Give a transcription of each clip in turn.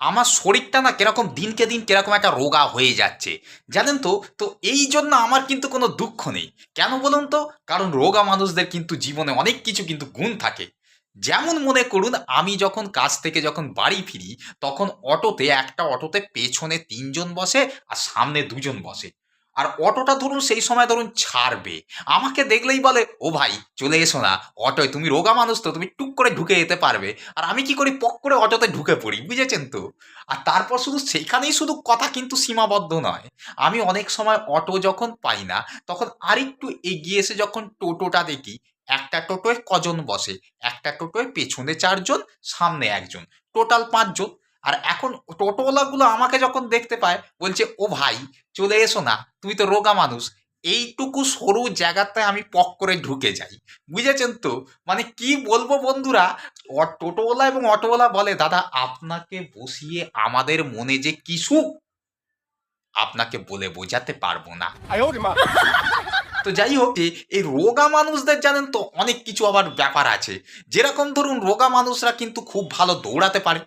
আমার শরীরটা না কীরকম দিনকে দিন কীরকম একটা রোগা হয়ে যাচ্ছে। জানেন তো? তো এই জন্য আমার কিন্তু কোনো দুঃখ নেই। কেন বলুন তো? কারণ রোগা মানুষদের কিন্তু জীবনে অনেক কিছু কিন্তু গুণ থাকে। যেমন মনে করুন, আমি যখন কাজ থেকে যখন বাড়ি ফিরি, তখন অটোতে, একটা অটোতে পেছনে তিনজন বসে আর সামনে দুজন বসে। আর অটোটা ধরুন সেই সময় ধরুন ছাড়বে। আমাকে দেখলেই বলে, ও ভাই, চলে এসো না। অটোয় তুমি রোগা মানুষ তো, তুমি টুক করে ঢুকে যেতে পারবে। আর আমি কি করি? পক করে অটোতে ঢুকে পড়ি, বুঝেছেন তো? আর তারপর শুধু সেখানেই শুধু কথা কিন্তু সীমাবদ্ধ নয়। আমি অনেক সময় অটো যখন পাই না, তখন আরেকটু এগিয়ে এসে যখন টোটোটা দেখি, একটা টোটোয় কজন বসে, একটা টোটোয় পেছনে চারজন, সামনে একজন। টোটাল পাঁচজন। আর এখন টোটোওয়ালাগুলো আমাকে যখন দেখতে পায় বলছে ও ভাই চলে এসো না তুমি তো রোগা মানুষ। এইটুকু সরু জায়গাতে আমি পক করে ঢুকে যাই। বুঝেছেন তো? মানে কি বলব বন্ধুরা? টোটোওয়ালা এবং অটোওয়ালা বলে দাদা আপনাকে বসিয়ে আমাদের মনে যে কিছু আপনাকে বলে বোঝাতে পারব না। তো যাই হোক এই রোগা মানুষদের জানেন তো অনেক কিছু আবার ব্যাপার আছে। যেরকম ধরুন রোগা মানুষরা কিন্তু খুব ভালো দৌড়াতে পারে।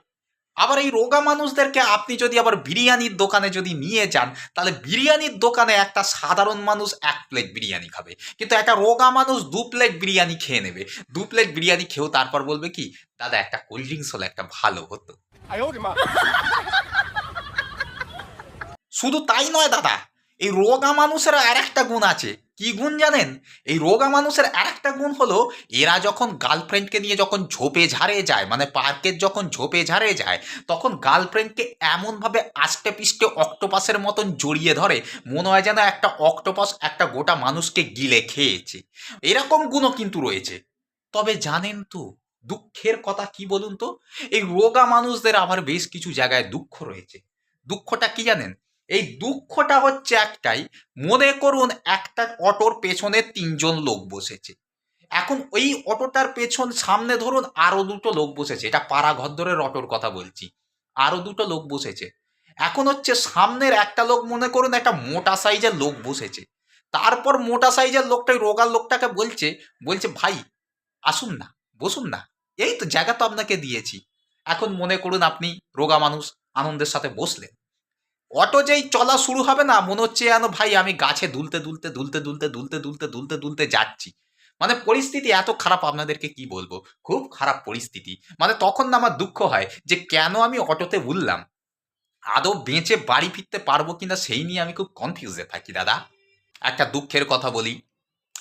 আবার এই রোগা মানুষদেরকে আপনি যদি আবার বিরিয়ানির দোকানে যদি নিয়ে যান তাহলে বিরিয়ানির দোকানে একটা সাধারণ মানুষ এক প্লেট বিরিয়ানি খাবে। কিন্তু একটা রোগা মানুষ দু প্লেট বিরিয়ানি খেয়ে নেবে। দু প্লেট বিরিয়ানি খেয়েও তারপর বলবে কি দাদা একটা কোল্ড ড্রিঙ্কস হলে একটা ভালো হতো। শুধু তাই নয় দাদা এই রোগা মানুষের আর একটা গুণ আছে। কি গুণ জানেন? এই রোগা মানুষের আর একটা গুণ হলো, এরা যখন গার্লফ্রেন্ডকে নিয়ে যখন ঝোপে ঝাড়ে যায় মানে পার্কের যখন ঝোপে ঝাড়ে যায়, তখন গার্লফ্রেন্ডকে এমনভাবে আষ্টে পিষ্টে অক্টোপাসের মতন জড়িয়ে ধরে, মনে হয় যেন একটা অক্টোপাস একটা গোটা মানুষকে গিলে খেয়েছে। এরকম গুণও কিন্তু রয়েছে। তবে জানেন তো, দুঃখের কথা কি বলুন তো? এই রোগা মানুষদের আবার বেশ কিছু জায়গায় দুঃখ রয়েছে। দুঃখটা কি জানেন? এই দুঃখটা হচ্ছে একটাই, মনে করুন একটা অটোর পেছনে তিনজন লোক বসেছে। এখন ওই অটোটার পেছন সামনে ধরুন আরও দুটো লোক বসেছে, এটা পাড়া ঘদ্দরের অটোর কথা বলছি, আরও দুটো লোক বসেছে। এখন হচ্ছে সামনের একটা লোক মনে করুন একটা মোটা সাইজের লোক বসেছে, তারপর মোটা সাইজের লোকটাই রোগার লোকটাকে বলছে বলছে, ভাই, আসুন না, বসুন না, এই তো জায়গা তো আপনাকে দিয়েছি। এখন মনে করুন আপনি রোগা মানুষ, আনন্দের সাথে বসলেন। অটো যেই চলা শুরু হবে না, মনে হচ্ছে যেন ভাই আমি গাছে দুলতে দুলতে দুলতে দুলতে দুলতে দুলতে দুলতে দুলতে যাচ্ছি। মানে পরিস্থিতি এত খারাপ, আপনাদেরকে কি বলব? খুব খারাপ পরিস্থিতি। মানে তখন না আমার দুঃখ হয় যে কেন আমি অটোতে উঠলাম? আদৌ বেঁচে বাড়ি ফিরতে পারব কিনা সেই নিয়ে আমি খুব কনফিউজে থাকি, দাদা। একটা দুঃখের কথা বলি।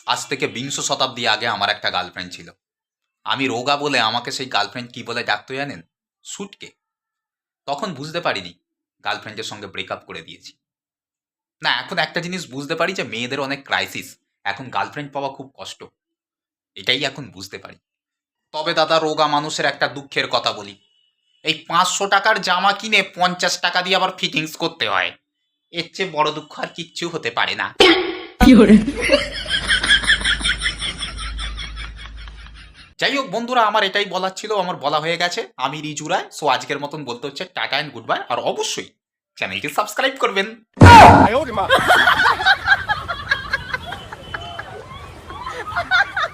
আজ থেকে বিংশ শতাব্দী আগে আমার একটা গার্লফ্রেন্ড ছিল। আমি রোগা বলে আমাকে সেই গার্লফ্রেন্ড কি বলে ডাকতো জানেন? সুটকে তখন বুঝতে পারিনি গার্লফ্রেন্ডের সঙ্গে ব্রেকআপ করে দিয়েছি। না, এখন একটা জিনিস বুঝতে পারি যে মেয়েদের অনেক ক্রাইসিস এখন গার্লফ্রেন্ড পাওয়া খুব কষ্ট। এটাই এখন বুঝতে পারি। তবে দাদা, রোগা মানুষের একটা দুঃখের কথা বলি। এই পাঁচশো টাকার জামা কিনে পঞ্চাশ টাকা দিয়ে আবার ফিটিংস করতে হয়। এর চেয়ে বড় দুঃখ আর কিচ্ছু হতে পারে না। যাই হোক বন্ধুরা আমার এটাই বলার ছিল আমার বলা হয়ে গেছে। আমি রিজু রায় সো আজকের মতন বলতে হচ্ছে টাটা অ্যান্ড গুড বাই আর অবশ্যই চ্যানেলটি সাবস্ক্রাইব করবেন।